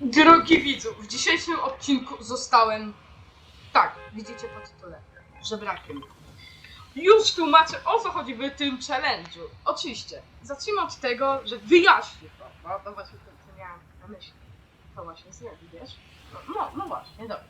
Drogi widzu, w dzisiejszym odcinku zostałem, tak, widzicie po tytule, żebrakiem. Już tłumaczę o co chodzi w tym challenge'u. Oczywiście, zacznijmy od tego, że wyjaśnię to, no to właśnie to, co miałem na myśli. To właśnie zrobię, wiesz? No, no, no właśnie, dobra.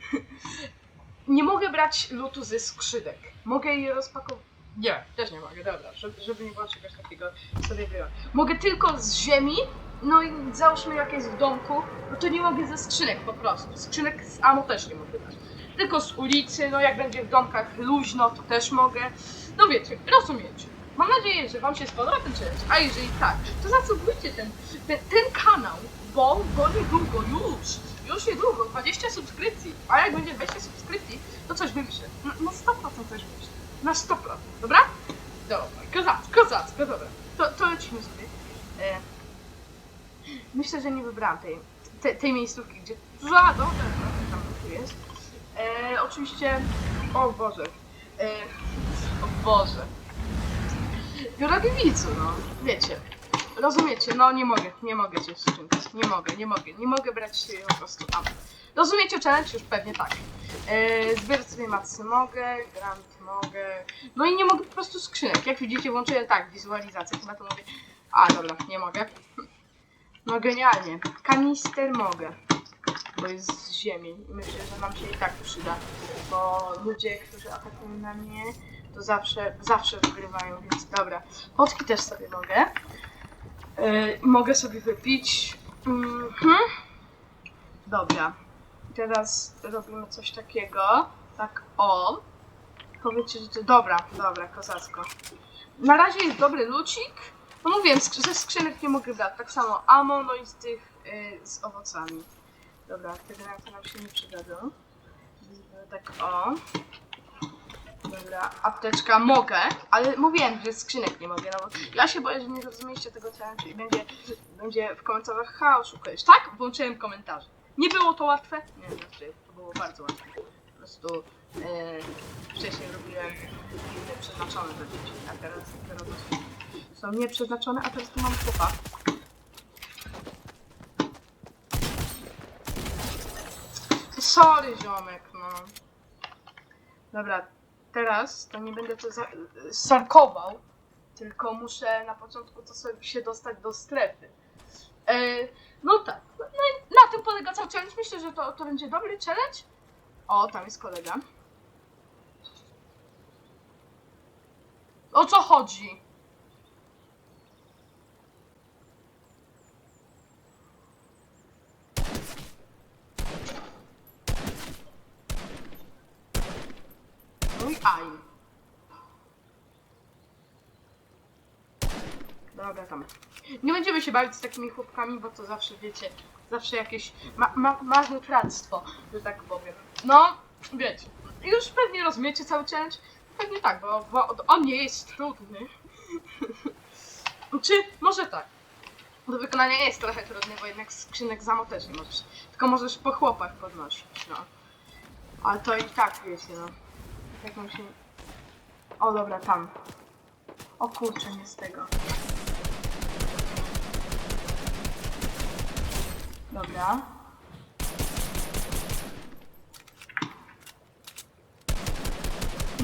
Nie mogę brać lutu ze skrzydełek. Mogę je rozpakować. Nie, też nie mogę, dobra, żeby, żeby nie było czegoś takiego sobie wyjąć. Mogę tylko z ziemi, no i załóżmy jak jest w domku, no to nie mogę ze skrzynek po prostu. Skrzynek z amo też nie mogę brać. Tylko z ulicy, no jak będzie w domkach luźno, to też mogę. No wiecie, rozumiecie. Mam nadzieję, że wam się spodoba ten challenge, a jeżeli tak, to zasubujcie ten, ten, ten kanał, bo, bo niedługo, już, już niedługo, 20 subskrypcji, a jak będzie 20 subskrypcji, to coś wymyślę. Na, na 100% coś wymyślę. Na 100%, dobra? Dobra, kozacko, kozacko, dobra. To, to lecimy sobie. E, myślę, że nie wybrałam tej, tej, tej miejscówki, gdzie... Za, dobra, tam tu jest. E, oczywiście... O Boże. E, o Boże. Drogi widzu, no, wiecie. Rozumiecie, no nie mogę, nie mogę cię wstrzymać. Nie mogę, nie mogę, nie mogę brać się po prostu am. Rozumiecie challenge? Już pewnie tak. E, sobie macy mogę, grant mogę. No i nie mogę po prostu skrzynek. Jak widzicie, włączyłem tak, wizualizację. Chyba to mówię. A, dobra, nie mogę. No genialnie. Kanister mogę. Bo jest z ziemi. I myślę, że nam się i tak przyda. Bo ludzie, którzy atakują na mnie, to zawsze, zawsze wygrywają, więc dobra. Potki też sobie mogę. Yy, mogę sobie wypić. Mhm. Dobra. Teraz robimy coś takiego. Tak o. Powiedzcie, że to dobra, dobra, kozacko. Na razie jest dobry lucik. No mówiłem, ze skrzynek nie mogę brać. Tak samo amo, no i z tych y, z owocami. Dobra, te granaty nam się nie przydadzą. Tak o. Dobra, apteczka mogę, ale mówiłem, że skrzynek nie mogę, no bo ja się boję, że nie zrozumieliście tego challenge i będzie, będzie w komentarzach chaos szukać. Tak, włączyłem komentarze. Nie było to łatwe? Nie, znaczy, to było bardzo łatwe. Po prostu e, wcześniej robiłem filmy przeznaczone dla dzieci, a teraz dopiero to są nieprzeznaczone, a teraz tu mam chłopa. Sorry, ziomek, no. Dobra, teraz to nie będę to sarkował, tylko muszę na początku to sobie się dostać do strefy. E, no tak, no na tym polega cały challenge. Myślę, że to, to będzie dobry challenge. O, tam jest kolega. O co chodzi? Mój aim. Dobra, tam. Nie będziemy się bawić z takimi chłopkami, bo to zawsze, wiecie, zawsze jakieś ma ma że tak powiem. No, wiecie, już pewnie rozumiecie cały challenge. Pewnie tak, bo, bo on nie jest trudny. Czy może tak? Do wykonania jest trochę trudny, bo jednak skrzynek zamo też nie możesz. Tylko możesz po chłopach podnosić, no. Ale to i tak, wiecie, no. Jak mu się... O, dobra, tam. O kurczę, nie z tego. Dobra.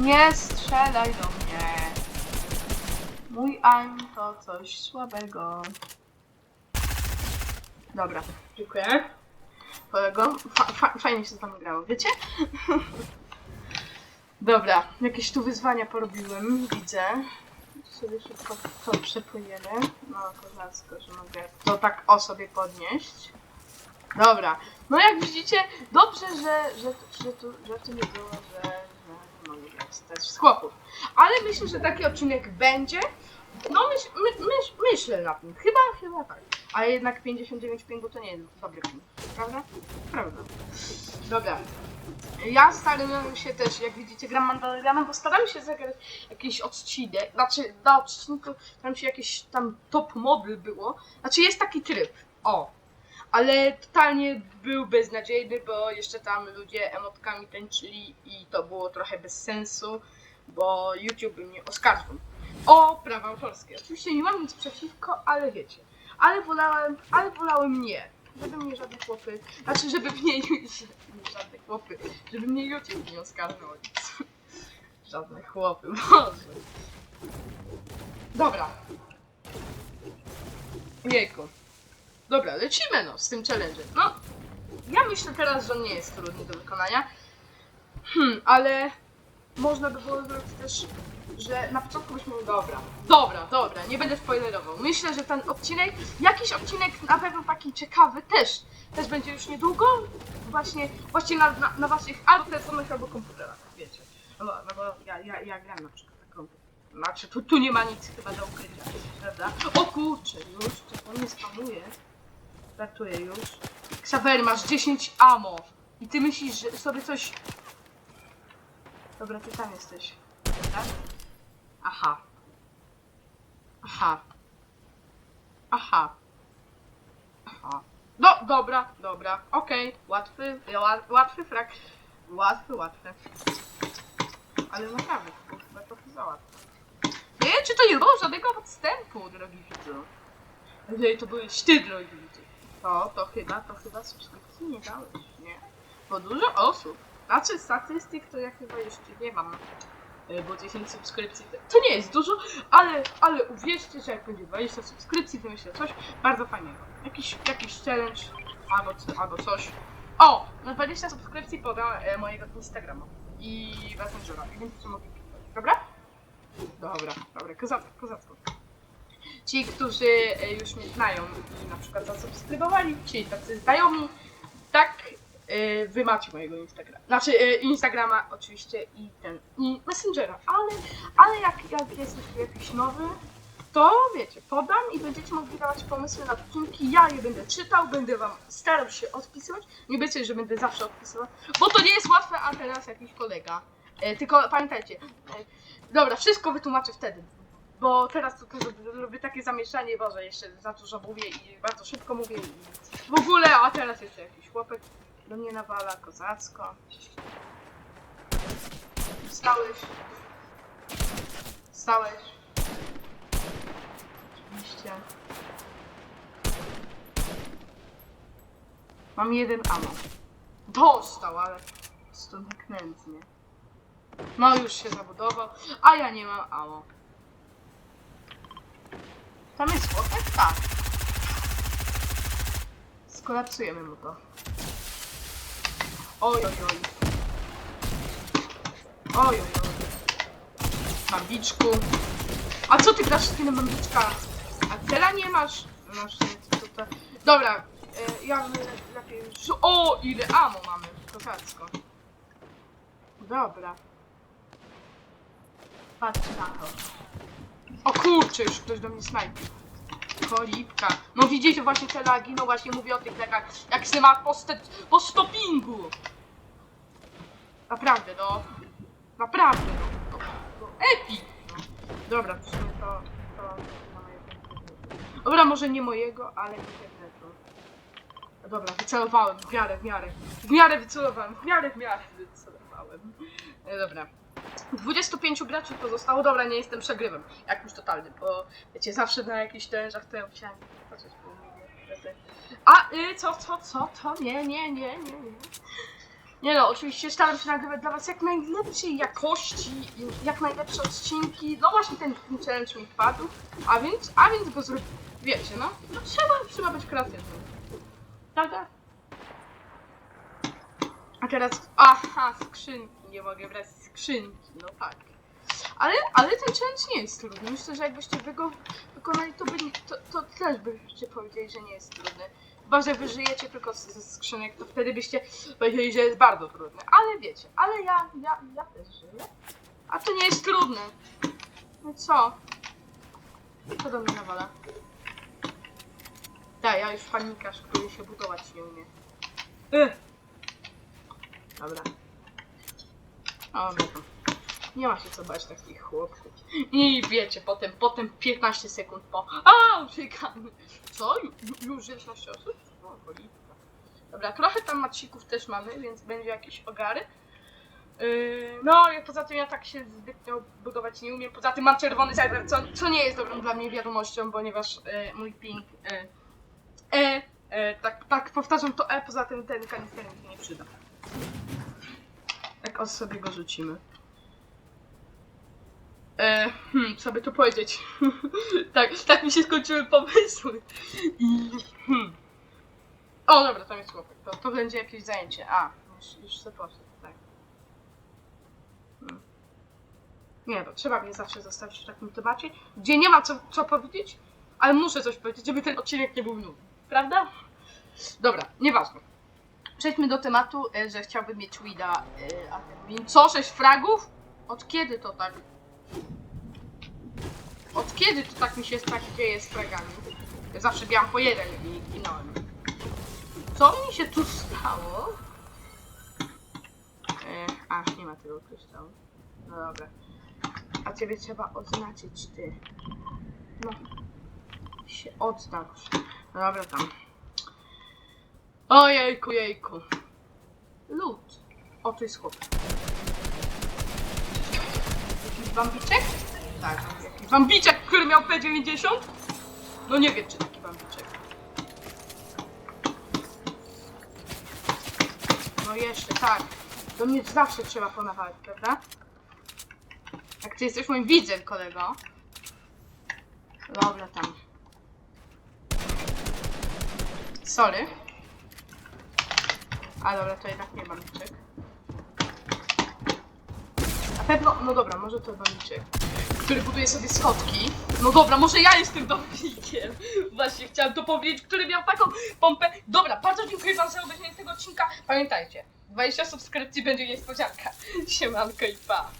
Nie strzelaj do mnie. Mój aim to coś słabego. Dobra, dziękuję. Kolego, fa fa fajnie się wami grało, wiecie? Dobra, jakieś tu wyzwania porobiłem, widzę. Sobie szybko to przepłyniemy. No, kozacko, że mogę to tak o sobie podnieść. Dobra, no jak widzicie, dobrze, że, że, że, tu, że tu nie było, że, że mogę grać też z chłopów. Ale myślę, że taki odcinek będzie. No myśl, my, myśl, myślę na tym. Chyba, chyba tak. Ale jednak 59 pingu to nie jest dobry ping. Prawda? Prawda. Dobra. Ja staram się też, jak widzicie, gram Mandalorianem, bo staram się zagrać jakiś odcinek, znaczy na odcinku tam się jakieś tam top model było. Znaczy jest taki tryb, o. Ale totalnie był beznadziejny, bo jeszcze tam ludzie emotkami tańczyli i to było trochę bez sensu, bo YouTube by mnie oskarżył. O prawa autorskie. Oczywiście nie mam nic przeciwko, ale wiecie. Ale wolałem, ale wolałem nie. żeby mnie żadne chłopy, znaczy żeby mnie nie żadne chłopy, żeby mnie YouTube nie oskarżał o nic. Żadne chłopy, Boże. Dobra. Jejku. Dobra, lecimy no z tym challenge'em. No, ja myślę teraz, że on nie jest trudny do wykonania. Hmm, ale można by było zrobić też, że na początku byśmy... Dobra, dobra, dobra, nie będę spoilerował. Myślę, że ten odcinek, jakiś odcinek na pewno taki ciekawy też, też będzie już niedługo. Właśnie, właśnie na, na, na waszych albo telefonach, albo komputerach, wiecie. No no bo ja, ja, ja gram na przykład taką... Znaczy, tu, tu nie ma nic chyba do ukrycia, prawda? O kurczę, już, to on nie spamuje. Ratuję już. Xaver, masz 10 amo. I ty myślisz, że sobie coś... Dobra, ty tam jesteś. Tak? Aha. Aha. Aha. Aha. No, dobra, dobra. Okej, łatwy, ła- łatwy frak. Łatwy, łatwy. Ale naprawdę, chyba trochę za łatwe. Nie czy to nie było żadnego podstępu, drogi widzu. Jeżeli to byłeś ty, drogi widzu. To, to chyba, to chyba subskrypcji nie dałeś, nie? Bo dużo osób, znaczy statystyk to ja chyba jeszcze nie mam, e, bo 10 subskrypcji to, to nie jest dużo, ale, ale uwierzcie, że jak będzie 20 subskrypcji, to myślę coś bardzo fajnego. Jakiś, jakiś challenge albo, albo coś. O! Na 20 subskrypcji podam e, mojego Instagrama i Messengera będziecie mogli pisać, dobra? Dobra, dobra, kozacko, kozacko. Ci, którzy e, już mnie znają i na przykład zasubskrybowali, ci tacy znajomi, tak e, wy macie mojego Instagrama. Znaczy e, Instagrama oczywiście i ten, i Messengera, ale, ale jak, jak jesteś jakiś nowy, to wiecie, podam i będziecie mogli dawać pomysły na odcinki, ja je będę czytał, będę wam starał się odpisywać, nie obiecuję, że będę zawsze odpisywał, bo to nie jest łatwe, a teraz jakiś kolega. Tylko pamiętajcie, dobra, wszystko wytłumaczę wtedy, bo teraz tutaj robię, robię takie zamieszanie, Boże, jeszcze za dużo mówię i bardzo szybko mówię i w ogóle, a teraz jeszcze jakiś chłopek do mnie nawala, kozacko. Wstałeś. Wstałeś. Oczywiście. Mam jeden ammo. Dostał, ale stąd nędznie. No już się zabudował, a ja nie mam ammo. Tam jest chłopak? Tak. Skolapsujemy mu to. Oj, oj, oj. Oj, oj, oj. Bambiczku. A co ty grasz z tym bambiczka? A tela nie masz? Masz co to... Dobra, e, ja bym le- lepiej już... O, ile amo mamy. Kozacko. Dobra. Patrz na to. O kurczę, już ktoś do mnie snajpi. Kolipka. No widzicie właśnie te lagi, no właśnie mówię o tych lagach, jak się ma po, po stoppingu. Naprawdę, no. Naprawdę, no. no, epic. No. Dobra, to, to mojego. Dobra, może nie mojego, ale internetu. Dobra, wycelowałem, w miarę, w miarę. W miarę wycelowałem, w miarę, w miarę wycelowałem. E, Dobra. 25 graczy pozostało, dobra, nie jestem przegrywem, jakimś totalnym, bo wiecie, zawsze na jakichś tenżach to ja musiałem patrzeć po A, y, co, co, co, to? Nie, nie, nie, nie, nie. Nie no, oczywiście staram się nagrywać dla was jak najlepszej jakości, jak najlepsze odcinki, no właśnie ten, ten challenge mi wpadł, a więc, a więc go zrobię, wiecie, no, no trzeba, trzeba być kreatywnym, prawda? A teraz, aha, skrzynki, nie mogę brać skrzynki, no tak. Ale, ale ten challenge nie jest trudny. Myślę, że jakbyście wy go wykonali, to, by, to, to też byście powiedzieli, że nie jest trudny. Chyba, że wy żyjecie tylko z- ze skrzynek, to wtedy byście powiedzieli, że jest bardzo trudny. Ale wiecie, ale ja, ja, ja też żyję. A to nie jest trudne. No co? Co do mnie nawala? Tak, ja już panikarz, który się budować nie umie. Ech. Dobra. Nie ma się co bać takich chłopców. I wiecie, potem, potem 15 sekund po. A, uciekamy. Co? Ju, ju- już 11 osób? Cholipka. Dobra, trochę tam macików też mamy, więc będzie jakieś ogary. Yy, no i poza tym ja tak się zbytnio budować nie umiem. Poza tym mam czerwony serwer, co, co nie jest dobrą dla mnie wiadomością, ponieważ yy, mój ping yy, e, e, tak, tak, powtarzam to E, poza tym ten kanister mi się nie przyda. Jak od sobie go rzucimy. E, hmm, co by tu powiedzieć? tak, tak mi się skończyły pomysły. Hmm. O, dobra, tam jest chłopak. To, to będzie jakieś zajęcie. A, już, już se poszedł, tak. Hmm. Nie, no, trzeba mnie zawsze zostawić w takim temacie, gdzie nie ma co, co powiedzieć, ale muszę coś powiedzieć, żeby ten odcinek nie był nudny. Prawda? Dobra, nieważne. Przejdźmy do tematu, e, że chciałbym mieć Wida e, admin. Co, 6 fragów? Od kiedy to tak? Od kiedy to tak mi się tak dzieje z fragami? Ja zawsze miałam po jeden i ginąłem. Co mi się tu stało? E, a, nie ma tego kryształu. No dobra. A ciebie trzeba odznaczyć, ty. No. Się odznacz. No dobra, tam. Ojejku, jejku. Lód. O, tu jest chłop. Jakiś bambiczek? Tak, jakiś bambiczek, który miał P90? No nie wiem, czy taki bambiczek. No jeszcze, tak. Do mnie zawsze trzeba ponawalać, prawda? Jak ty jesteś moim widzem, kolego. Dobra, tam. Sorry. A dobra, to jednak nie bambiczek. Na pewno, no dobra, może to bambiczek, który buduje sobie schodki. No dobra, może ja jestem bambikiem. Właśnie chciałam to powiedzieć, który miał taką pompę. Dobra, bardzo dziękuję wam za obejrzenie tego odcinka. Pamiętajcie, 20 subskrypcji będzie niespodzianka. Siemanko i pa.